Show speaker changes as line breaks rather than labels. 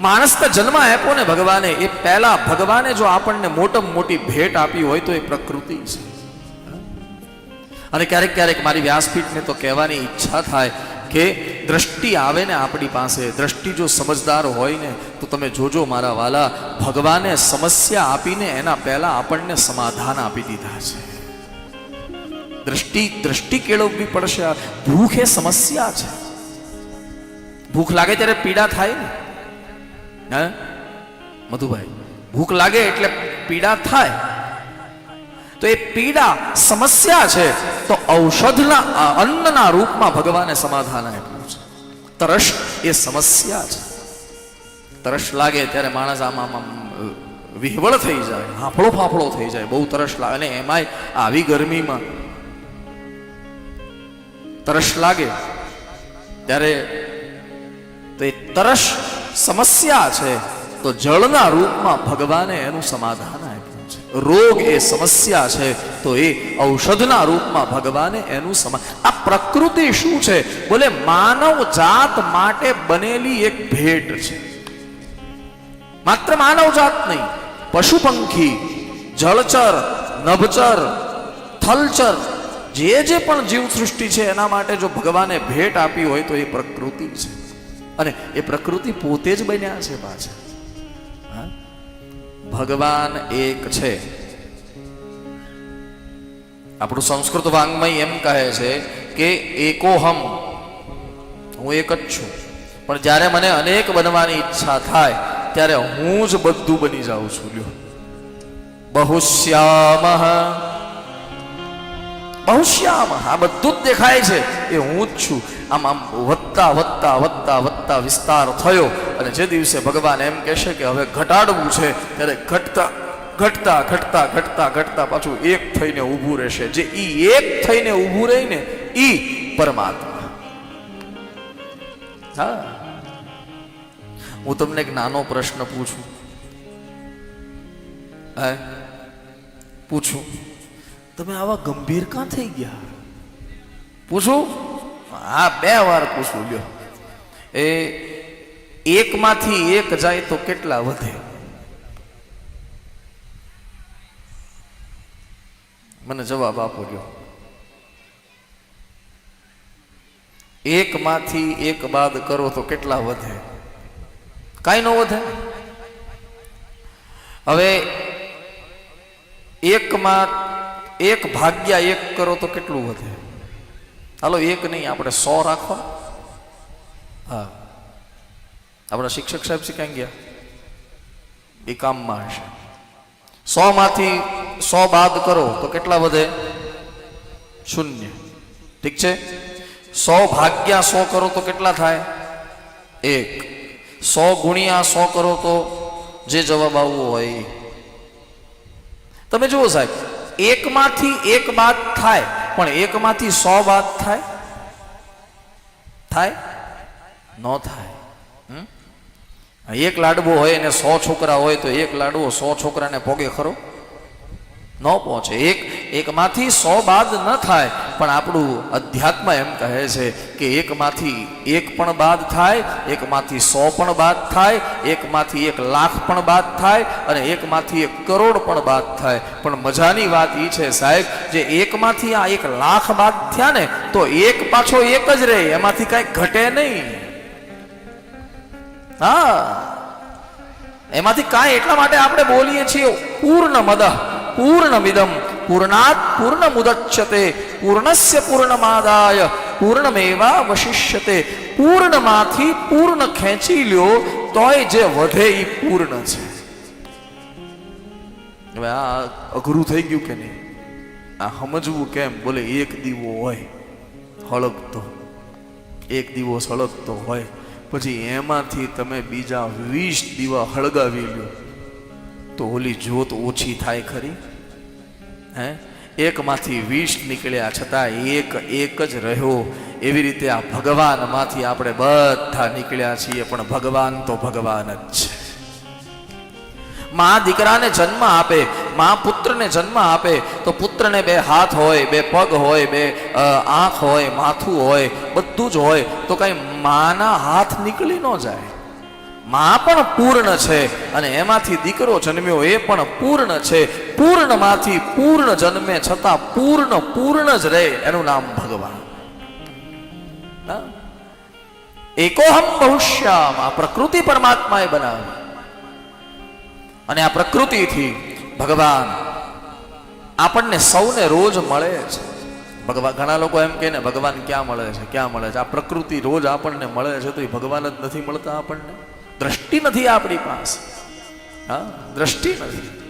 માણસને જન્મ આપ્યો ને ભગવાને, એ પહેલા ભગવાને જો આપણને મોટામાં મોટી ભેટ આપી હોય તો એ પ્રકૃતિ છે. અને ક્યારેક ક્યારેક મારી વ્યાસપીઠને તો કહેવાની ઈચ્છા થાય કે દ્રષ્ટિ આવે ને આપણી પાસે, દ્રષ્ટિ જો સમજદાર હોય ને, તો તમે જોજો મારા વાલા, ભગવાને સમસ્યા આપીને એના પહેલા આપણને સમાધાન આપી દીધા છે. દ્રષ્ટિ દ્રષ્ટિ કેળવવી પડશે ભૂખ એ સમસ્યા છે. ભૂખ લાગે ત્યારે પીડા થાય ને. હે? મધુભાઈ, ભૂખ લાગે એટલે પીડા થાય. તો એ પીડા સમસ્યા છે, તો ઔષધના અન્નના રૂપમાં ભગવાને સમાધાન આપ્યું છે. તરસ એ સમસ્યા છે. તરસ લાગે ત્યારે માણસ આમ વિહવળ થઈ જાય, હાફળો ફાફળો થઈ જાય, બહુ તરસ લાગે. અને એમાંય આવી ગરમીમાં તરસ લાગે, ત્યારે તો એ તરસ સમસ્યા છે, તો જળના રૂપમાં ભગવાને એનું સમાધાન આપ્યું છે. રોગ એ સમસ્યા છે, તો એ ઔષધના રૂપમાં ભગવાને એનું સમા, આ પ્રકૃતિ શું છે? બોલે, માનવ જાત માટે બનેલી એક ભેટ છે. માત્ર માનવ જાત નહીં પશુ પંખી જળચર, નભચર, થલચર, જે જે પણ જીવ સૃષ્ટિ છે એના માટે જો ભગવાને ભેટ આપી હોય તો એ પ્રકૃતિ છે. અને એ પ્રકૃતિ પોતે જ બન્યા છે પાછા? ભગવાન એક છે. આપણું સંસ્કૃત વાંગમય એમ કહે છે કે એકોહમ હું એક જ છું. પણ જ્યારે મને અનેક બનવાની ઈચ્છા થાય, ત્યારે હું જ બધું બની જાઉં છું. લ્યો. બહુશ્યામ બહુશ્યામ આ બધું જ દેખાય છે. એ હું જ છું. આમ આમ વધતા વધતા વધતા વધતા વિસ્તાર થયો અને જે દિવસે ભગવાન એમ કહેશે કે હવે ઘટાડવું છે, ત્યારે ઘટતા ઘટતા ઘટતા ઘટતા ઘટતા પાછું એક થઈને ઊભું રહેશે. જે ઈ એક થઈને ઊભું રહી ને ઈ પરમાત્મા. હા. હું તમને એક નાનો પ્રશ્ન પૂછું. હે? પૂછું. તમે આવા ગંભીર કાં થઈ ગયા? પૂછું? હા, બે વાર પૂછું, લ્યો. એ એકમાંથી એક જાય તો કેટલા વધે? મને જવાબ આપો, લ્યો. એકમાંથી એક બાદ કરો તો કેટલા વધે? કાંઈ ન વધે. હવે એકમાં એક ભાગ્યા એક કરો તો કેટલું વધે? હાલો, એક નહીં, આપણે સો રાખવા. હા. આપણા શિક્ષક સાહેબ શીખાઈ ગયા. એ કામમાં હશે. સો માંથી સો બાદ કરો તો કેટલા વધે? શૂન્ય. ઠીક છે? સો ભાગ્યા સો કરો તો કેટલા થાય? એક. સો ગુણ્યા સો કરો તો જે જવાબ આવવો હોય. તમે જુઓ સાહેબ એકમાંથી એક વાત થાય, પણ એકમાંથી સો વાત થાય? થાય? ન થાય? એક લાડવો હોય અને સો છોકરા હોય તો એક લાડવો સો છોકરાને પોગે ખરો? ન પહોંચે. એક, એકમાંથી સો બાદ ન થાય. પણ આપણું અધ્યાત્મ એમ કહે છે કે એકમાંથી એક પણ બાદ થાય, એકમાંથી સો પણ બાદ થાય, એકમાંથી એક લાખ પણ બાદ થાય અને એકમાંથી એક કરોડ પણ બાદ થાય. પણ મજાની વાત એ છે સાહેબ જે એકમાંથી આ એક લાખ બાદ થયા ને, તો એક પાછો એક જ રહે, એમાંથી કાંઈ ઘટે નહીં. હા. એમાંથી કાંઈ એટલા માટે આપણે બોલીએ છીએ પૂર્ણ મદ પૂર્ણ મિદમ પૂર્ણાત પૂર્ણ મુદચ્યતે પૂર્ણસ્ય પૂર્ણમાદાય પૂર્ણમેવા વશિષ્યતે પૂર્ણમાંથી પૂર્ણ ખેંચી લ્યો તોય જે વધે એ પૂર્ણ છે હવે આ અઘરું થઈ ગયું કે નહીં? આ સમજવું કેમ? બોલે એક દીવો હોય, હળગતો. એક દીવો સળગતો હોય, પછી એમાંથી તમે બીજા વીસ દીવા હળગાવી લ્યો. તો ઓલી જોત ઓછી થાય ખરી? હે? એકમાંથી વીસ નીકળ્યા છતાં એક એક જ રહ્યો. એવી રીતે આ ભગવાનમાંથી આપણે બધા નીકળ્યા છીએ, પણ ભગવાન તો ભગવાન જ છે. માં દીકરાને જન્મ આપે, માં પુત્રને જન્મ આપે, તો પુત્રને બે હાથ હોય, બે પગ હોય, બે આંખ હોય, માથું હોય, બધું જ હોય, તો કઈ માના હાથ નીકળી ન જાય. માં પણ પૂર્ણ છે અને એમાંથી દીકરો જન્મ્યો એ પણ પૂર્ણ છે. પૂર્ણમાંથી પૂર્ણ જન્મે છતાં પૂર્ણ પૂર્ણ જ રહે એનું નામ ભગવાન. એકોહમ બહુશ્યામ આ પ્રકૃતિ પરમાત્માએ બનાવી. અને આ પ્રકૃતિથી ભગવાન આપણને સૌને રોજ મળે છે. ભગવાન ઘણા લોકો એમ કહે ને ભગવાન ક્યાં મળે છે? ક્યાં મળે છે? આ પ્રકૃતિ રોજ આપણને મળે છે તો એ ભગવાન જ નથી મળતા આપણને. દ્રષ્ટિ નથી આપણી પાસે. હા દ્રષ્ટિ નથી.